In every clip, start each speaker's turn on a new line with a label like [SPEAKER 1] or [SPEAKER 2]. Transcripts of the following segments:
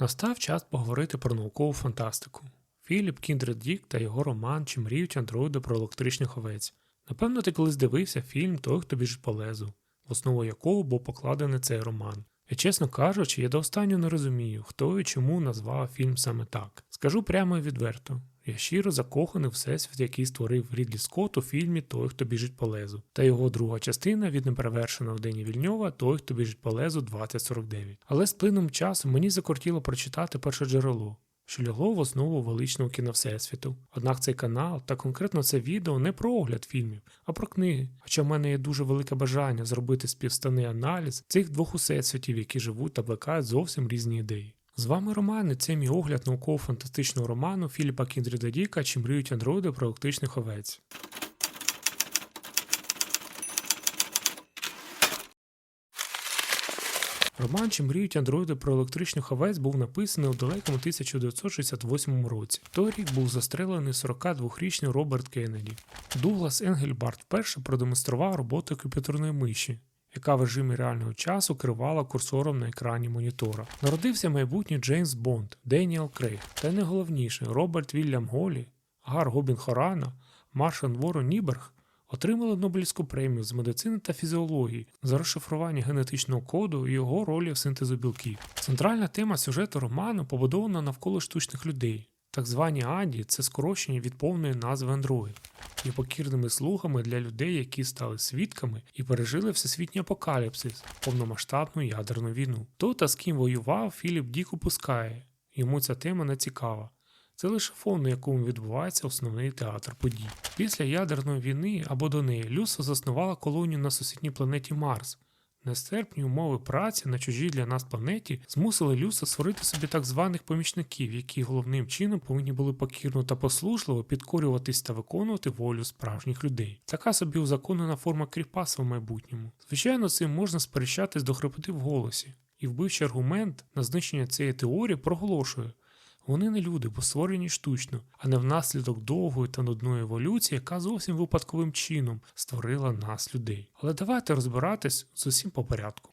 [SPEAKER 1] Настав час поговорити про наукову фантастику. Філіп Кіндред Дік та його роман Чи мріють андроїди про електричних овець. Напевно, ти колись дивився фільм Той, хто біжить по лезу, в основу якого був покладений цей роман. І чесно кажучи, я до останнього не розумію, хто і чому назвав фільм саме так. Скажу прямо і відверто. Я щиро закоханий всесвіт, який створив Рідлі Скотт у фільмі Той, хто біжить по лезу, та його друга частина від неперевершеного Дені Вільньова Той, хто біжить по лезу 2049. Але з плином часу мені закортіло прочитати перше джерело, що лягло в основу величного кіно Всесвіту. Однак цей канал та конкретно це відео не про огляд фільмів, а про книги. Хоча в мене є дуже велике бажання зробити співстаний аналіз цих двох усесвітів, які живуть та плекають зовсім різні ідеї. З вами Роман, і це мій огляд науково-фантастичного роману Філіпа Кіндріда Діка Чи мріють андроїди про електричних овець. Роман Чи мріють андроїди про електричних овець був написаний у далекому 1968 році. Той рік був застрелений 42-річний Роберт Кеннеді. Дуглас Енгельбарт вперше продемонстрував роботу комп'ютерної миші, яка в режимі реального часу керувала курсором на екрані монітора. Народився майбутній Джеймс Бонд, Деніел Крейг, та й найголовніше Роберт Вільям Голі, Гар Гобін Хорана, Маршан Ворон Ніберг отримали Нобелівську премію з медицини та фізіології за розшифрування генетичного коду і його ролі в синтезу білків. Центральна тема сюжету роману побудована навколо штучних людей. Так звані Аді це скорочення від повної назви Android, є покірними слугами для людей, які стали свідками і пережили всесвітній апокаліпсис, повномасштабну ядерну війну. То та з ким воював Філіп Дік упускає, йому ця тема не цікава. Це лише фон, на якому відбувається основний театр подій. Після ядерної війни або до неї Люса заснувала колонію на сусідній планеті Марс. Нестерпні умови праці на чужій для нас планеті змусили людство створити собі так званих помічників, які головним чином повинні були покірно та послужливо підкорюватись та виконувати волю справжніх людей. Така собі узаконена форма кріпаса в майбутньому. Звичайно, цим можна сперечатись до хрипоти в голосі, і вбивчий аргумент на знищення цієї теорії проголошує. Вони не люди, бо створені штучно, а не внаслідок довгої та нудної еволюції, яка зовсім випадковим чином створила нас людей. Але давайте розбиратись з усім по порядку.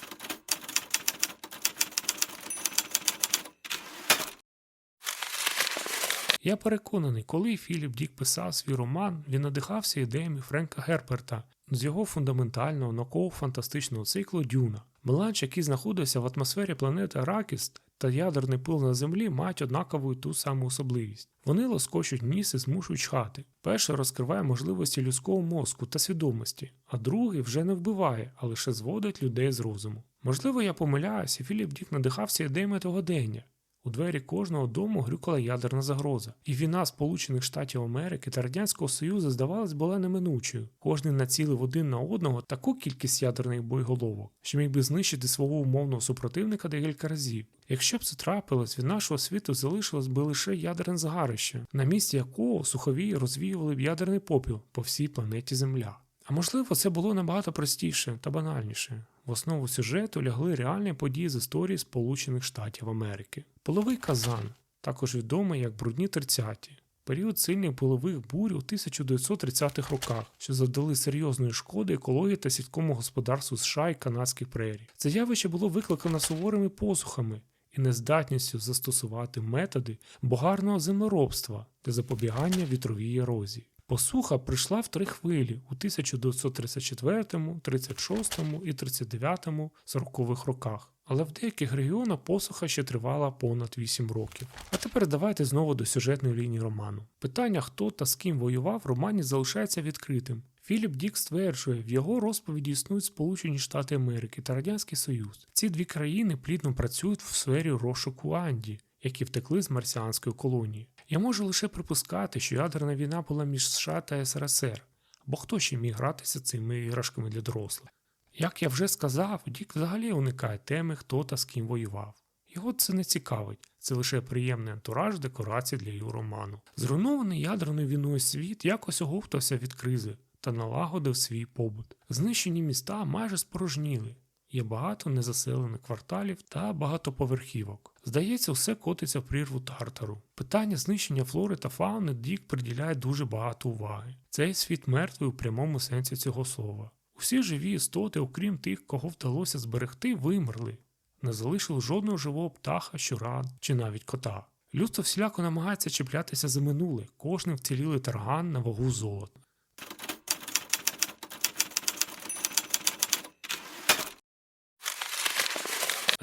[SPEAKER 1] Я переконаний, коли Філіп Дік писав свій роман, він надихався ідеями Френка Герперта з його фундаментального науково-фантастичного циклу Дюна. Меланж, який знаходився в атмосфері планети Аракіс та ядерний пил на землі мають однакову ту саму особливість. Вони лоскочуть ніс і змушують чхати. Перше розкриває можливості людського мозку та свідомості, а другий вже не вбиває, а лише зводить людей з розуму. Можливо, я помиляюся, Філіп Дік надихався ідеями того дення. У двері кожного дому грюкала ядерна загроза, і війна Сполучених Штатів Америки та Радянського Союзу, здавалось, була неминучою. Кожний націлив один на одного таку кількість ядерних боєголовок, що міг би знищити свого умовного супротивника декілька разів. Якщо б це трапилось, від нашого світу залишилось би лише ядерне згарище, на місці якого сухові розвіювали б ядерний попіл по всій планеті Земля. А можливо, це було набагато простіше та банальніше. В основу сюжету лягли реальні події з історії Сполучених Штатів Америки. Половий казан, також відомий як брудні 30-ті, період сильних полових бурь у 1930-х роках, що завдали серйозної шкоди екології та сільському господарству США і канадських прерій. Це явище було викликано суворими посухами і нездатністю застосувати методи богарного землеробства для запобігання вітровій ерозії. Посуха прийшла в три хвилі у 1934, 36 і 39 40-х роках. Але в деяких регіонах посуха ще тривала понад 8 років. А тепер давайте знову до сюжетної лінії роману. Питання, хто та з ким воював, в романі залишається відкритим. Філіп Дік стверджує, в його розповіді існують Сполучені Штати Америки та Радянський Союз. Ці дві країни плідно працюють в сфері розшуку Анді, які втекли з марсіанської колонії. Я можу лише припускати, що ядерна війна була між США та СРСР, бо хто ще міг гратися цими іграшками для дорослих. Як я вже сказав, Дік взагалі уникає теми, хто та з ким воював. Його це не цікавить, це лише приємний антураж декорацій для його роману. Зруйнований ядерною війною світ якось оговтався від кризи та налагодив свій побут. Знищені міста майже спорожніли, є багато незаселених кварталів та багатоповерхівок. Здається, все котиться в прірву тартару. Питання знищення флори та фауни Дік приділяє дуже багато уваги. Цей світ мертвий у прямому сенсі цього слова. Усі живі істоти, окрім тих, кого вдалося зберегти, вимерли. не залишили жодного живого птаха, щура чи навіть кота. Людство всіляко намагається чіплятися за минуле, кожним вцілілий тарган на вагу золота.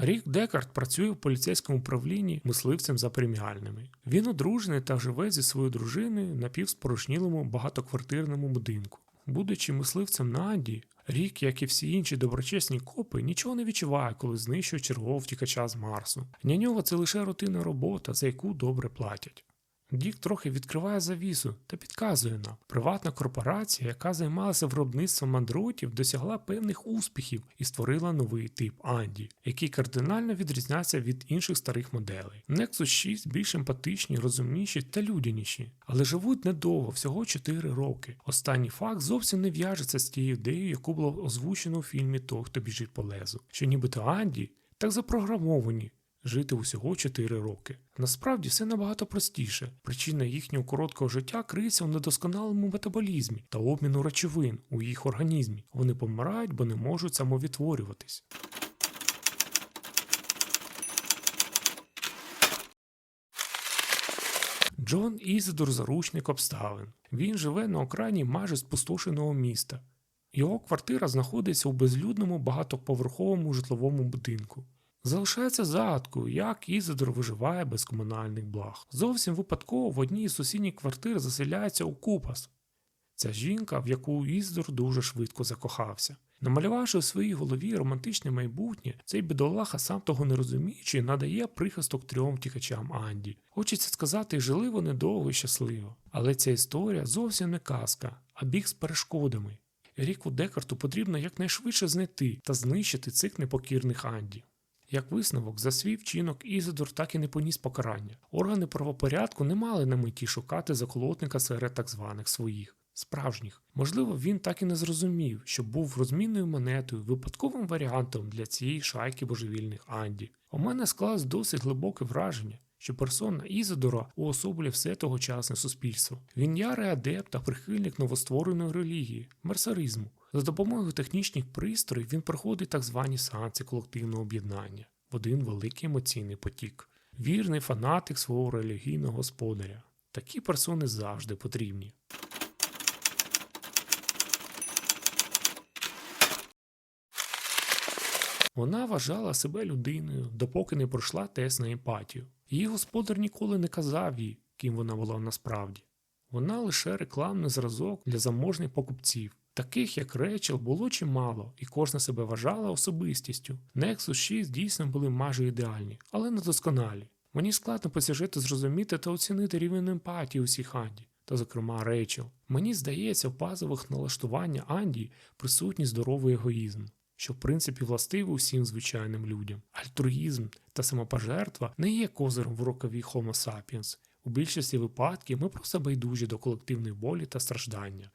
[SPEAKER 1] Рік Декарт працює в поліцейському управлінні мисливцем за преміальними. Він одружений та живе зі своєю дружиною на півспорожнілому багатоквартирному будинку. Будучи мисливцем на Анді, Рік, як і всі інші доброчесні копи, нічого не відчуває, коли знищує чергового втікача з Марсу. Для нього це лише рутинна робота, за яку добре платять. Дік трохи відкриває завісу та підказує нам, приватна корпорація, яка займалася виробництвом андротів, досягла певних успіхів і створила новий тип Анді, який кардинально відрізняється від інших старих моделей. Nexus 6 більш емпатичні, розумніші та людяніші, але живуть недовго, всього 4 роки. Останній факт зовсім не в'яжеться з тією ідеєю, яку було озвучено у фільмі Той, хто біжить по лезу, що нібито Анді так запрограмовані жити усього 4 роки. Насправді все набагато простіше. Причина їхнього короткого життя криється у недосконалому метаболізмі та обміну речовин у їх організмі. Вони помирають, бо не можуть самовідтворюватись. Джон Ізидор заручник обставин. Він живе на окраїні майже спустошеного міста. Його квартира знаходиться у безлюдному багатоповерховому житловому будинку. Залишається загадкою, як Ізидор виживає без комунальних благ. Зовсім випадково в одній із сусідніх квартир заселяється Окупас. Ця жінка, в яку Іздор дуже швидко закохався. Намалювавши в своїй голові романтичне майбутнє, цей бідолаха, сам того не розуміючи, надає прихисток трьом втікачам Анді. Хочеться сказати, жили вони довго і щасливо. Але ця історія зовсім не казка, а біг з перешкодами. Ріку Декарту потрібно якнайшвидше знайти та знищити цих непокірних Анді. Як висновок, за свій вчинок Ізидор так і не поніс покарання. Органи правопорядку не мали на меті шукати заколотника серед так званих своїх. Справжніх, можливо, він так і не зрозумів, що був розмінною монетою, випадковим варіантом для цієї шайки божевільних Анді. У мене склалось досить глибоке враження, що персона Ізодора уособлює все тогочасне суспільство. Він ярий адепт та прихильник новоствореної релігії, мерсаризму. За допомогою технічних пристроїв він проходить так звані сеанси колективного об'єднання в один великий емоційний потік. Вірний фанатик свого релігійного господаря. Такі персони завжди потрібні. Вона вважала себе людиною, допоки не пройшла тест на емпатію. Її господар ніколи не казав їй, ким вона була насправді. Вона лише рекламний зразок для заможних покупців. Таких, як Речел, було чимало, і кожна себе вважала особистістю. Nexus 6 дійсно були майже ідеальні, але недосконалі. Мені складно по сюжету зрозуміти та оцінити рівень емпатії усіх Анді, та, зокрема, Рейчел. Мені здається, в базових налаштування Анді присутній здоровий егоїзм, що в принципі властивий усім звичайним людям. Альтруїзм та самопожертва не є козиром в рукаві Homo sapiens. У більшості випадків ми просто байдужі до колективної болі та страждання.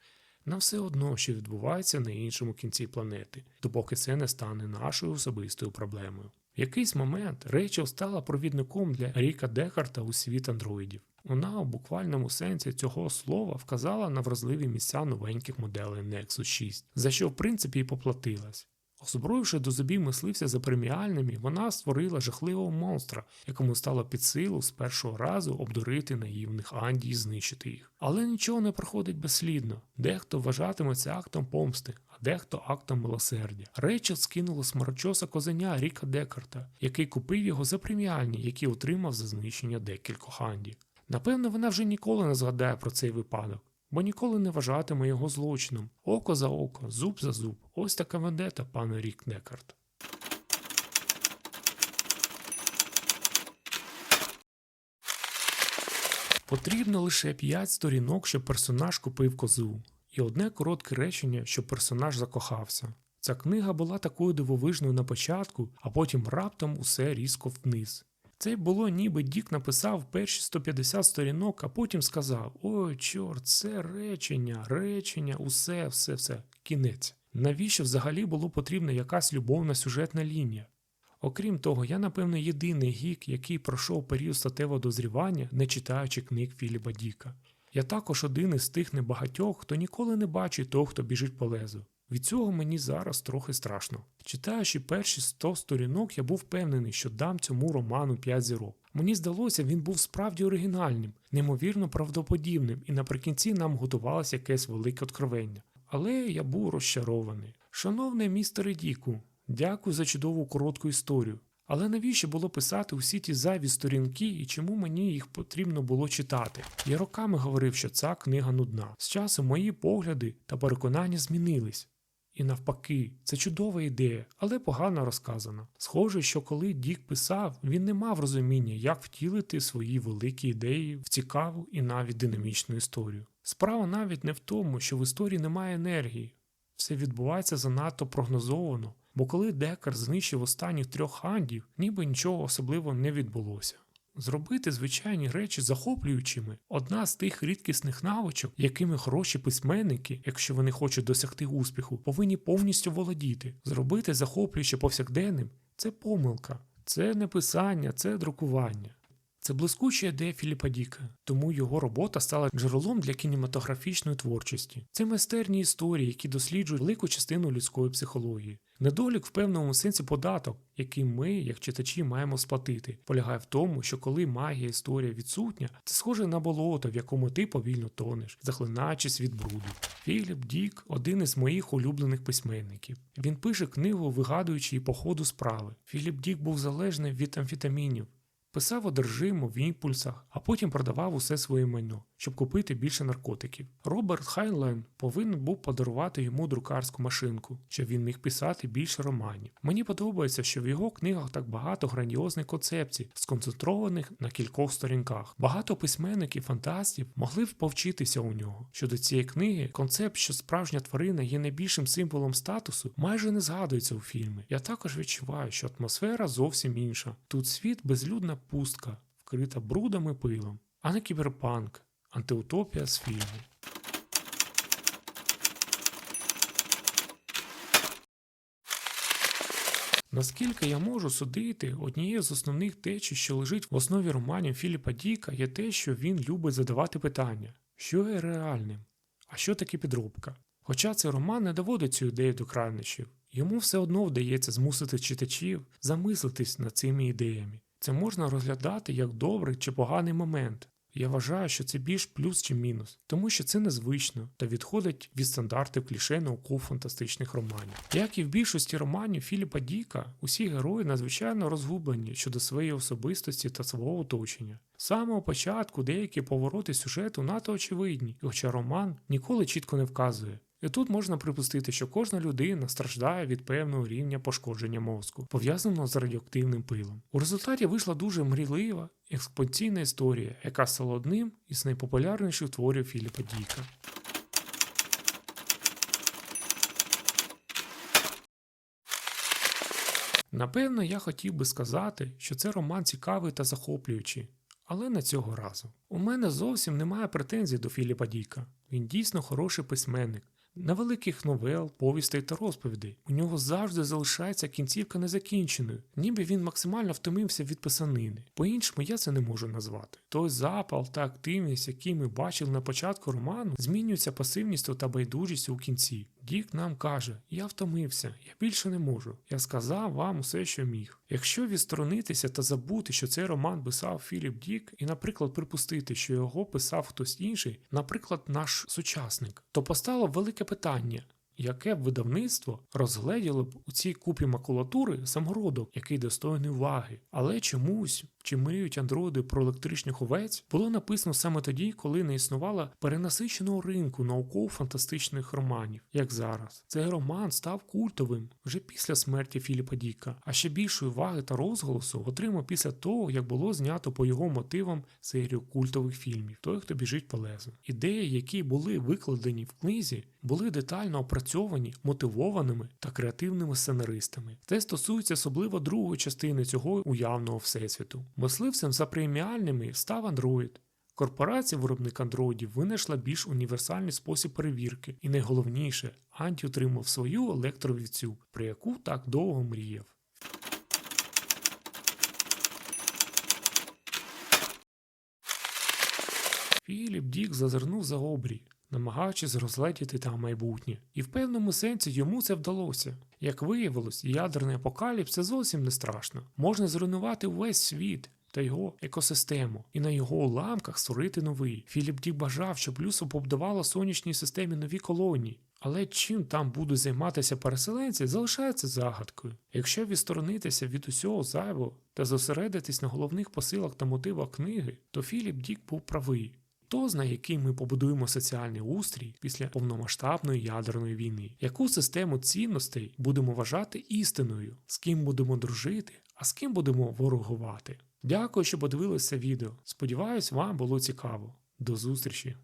[SPEAKER 1] Нам все одно, що відбувається на іншому кінці планети, допоки це не стане нашою особистою проблемою. В якийсь момент Рейчел стала провідником для Ріка Декарта у світ андроїдів. Вона у буквальному сенсі цього слова вказала на вразливі місця новеньких моделей Nexus 6, за що в принципі і поплатилась. Озброївши до зубів мисливця за преміальними, вона створила жахливого монстра, якому стало під силу з першого разу обдурити наївних Анді і знищити їх. Але нічого не проходить безслідно. Дехто вважатиме це актом помсти, а дехто актом милосердя. Рейчел скинула смарочоса козеня Ріка Декарта, який купив його за преміальні, які отримав за знищення декількох Анді. Напевно, вона вже ніколи не згадає про цей випадок бо ніколи не вважатиме його злочином. Око за око, зуб за зуб. Ось така вендета, пане Рік Некарт. Потрібно лише 5 сторінок, щоб персонаж купив козу, і одне коротке речення, щоб персонаж закохався. Ця книга була такою дивовижною на початку, а потім раптом усе різко вниз. Це було ніби Дік написав перші 150 сторінок, а потім сказав: Ой, чорт, це речення, речення, усе, все, все, кінець. Навіщо взагалі було потрібна якась любовна сюжетна лінія? Окрім того, я, напевно, єдиний гік, який пройшов період статевого дозрівання, не читаючи книг Філіба Діка. Я також один із тих небагатьох, хто ніколи не бачить того, хто біжить по лезу. Від цього мені зараз трохи страшно. Читаючи перші 100 сторінок, я був впевнений, що дам цьому роману 5 зірок. Мені здалося, він був справді оригінальним, неймовірно правдоподібним, і наприкінці нам готувалося якесь велике откровення. Але я був розчарований. Шановний містере Діку, дякую за чудову коротку історію. Але навіщо було писати усі ті зайві сторінки і чому мені їх потрібно було читати? Я роками говорив, що ця книга нудна. З часом мої погляди та переконання змінились. І навпаки, це чудова ідея, але погано розказана. Схоже, що коли Дік писав, він не мав розуміння, як втілити свої великі ідеї в цікаву і навіть динамічну історію. Справа навіть не в тому, що в історії немає енергії. Все відбувається занадто прогнозовано, бо коли Декар знищив останніх трьох хандів, ніби нічого особливого не відбулося. Зробити звичайні речі захоплюючими одна з тих рідкісних навичок, якими хороші письменники, якщо вони хочуть досягти успіху, повинні повністю володіти. Зробити захоплююче повсякденним це помилка, це не писання, це друкування. Це блискуча ідея Філіпа Діка, тому його робота стала джерелом для кінематографічної творчості. Це майстерні історії, які досліджують велику частину людської психології. Недолік в певному сенсі податок, який ми, як читачі, маємо сплатити, полягає в тому, що коли магія історія відсутня, це схоже на болото, в якому ти повільно тонеш, захлинаючись від бруду. Філіп Дік один із моїх улюблених письменників. Він пише книгу, вигадуючи її по ходу справи. Філіп Дік був залежний від амфетамінів. Писав одержимо в імпульсах, а потім продавав усе своє майно, щоб купити більше наркотиків. Роберт Хайнлайн повинен був подарувати йому друкарську машинку, щоб він міг писати більше романів. Мені подобається, що в його книгах так багато грандіозних концепцій, сконцентрованих на кількох сторінках. Багато письменників, фантастів могли б повчитися у нього. Щодо цієї книги, концепт, що справжня тварина є найбільшим символом статусу, майже не згадується у фільмі. Я також відчуваю, що атмосфера зовсім інша. Тут світ безлюдна пустка, вкрита брудом і пилом, а не кіберпанк, антиутопія з фільму. Наскільки я можу судити, однією з основних течій, що лежить в основі романів Філіпа Діка, є те, що він любить задавати питання, що є реальним, а що таке підробка. Хоча цей роман не доводить цю ідею до крайнощів, йому все одно вдається змусити читачів замислитись над цими ідеями. Це можна розглядати як добрий чи поганий момент. Я вважаю, що це більш плюс чи мінус, тому що це незвично та відходить від стандартів кліше науково-фантастичних романів. Як і в більшості романів Філіпа Діка, усі герої надзвичайно розгублені щодо своєї особистості та свого оточення. З самого початку деякі повороти сюжету надто очевидні, хоча роман ніколи чітко не вказує. І тут можна припустити, що кожна людина страждає від певного рівня пошкодження мозку, пов'язаного з радіоактивним пилом. У результаті вийшла дуже мрійлива експонційна історія, яка стала одним із найпопулярніших творів Філіпа Діка. Напевно, я хотів би сказати, що це роман цікавий та захоплюючий, але не цього разу. У мене зовсім немає претензій до Філіпа Діка. Він дійсно хороший письменник. На великих новел, повістей та розповідей у нього завжди залишається кінцівка незакінченою, ніби він максимально втомився від писанини. По-іншому я це не можу назвати. Той запал та активність, які ми бачили на початку роману, змінюються пасивністю та байдужістю у кінці. Дік нам каже: Я втомився, я більше не можу. Я сказав вам усе, що міг. Якщо відсторонитися та забути, що цей роман писав Філіп Дік, і, наприклад, припустити, що його писав хтось інший, наприклад, наш сучасник, то постало велике питання. Яке б видавництво розгледіло б у цій купі макулатури самородок, який достойний уваги, але чомусь, чи мріють андроїди про електричних овець, було написано саме тоді, коли не існувало перенасиченого ринку науково-фантастичних романів, як зараз. Цей роман став культовим вже після смерті Філіпа Діка, а ще більшої уваги та розголосу отримав після того, як було знято по його мотивам серію культових фільмів Той, хто біжить по лезу. Ідеї, які були викладені в книзі, були детально опрацьовані, мотивованими та креативними сценаристами. Це стосується особливо другої частини цього уявного всесвіту. Мисливцем за преміальними став Android. Корпорація виробник андроїдів винайшла більш універсальний спосіб перевірки, і найголовніше, Анті отримав свою електровівцю, про яку так довго мріяв. Філіп Дік зазирнув за обрій. Намагаючись розгледіти там майбутнє. І в певному сенсі йому це вдалося. Як виявилось, ядерний апокаліпс це зовсім не страшно. Можна зруйнувати увесь світ. Та його екосистему, і на його уламках створити новий. Філіп Дік бажав, щоб людство побудувало сонячній системі нові колонії. Але чим там будуть займатися переселенці, залишається загадкою. Якщо відсторонитися від усього зайвого та зосередитись на головних посилах та мотивах книги, то Філіп Дік був правий. То, знає, який ми побудуємо соціальний устрій після повномасштабної ядерної війни, яку систему цінностей будемо вважати істиною, з ким будемо дружити, а з ким будемо ворогувати. Дякую, що подивилися відео. Сподіваюсь, вам було цікаво. До зустрічі!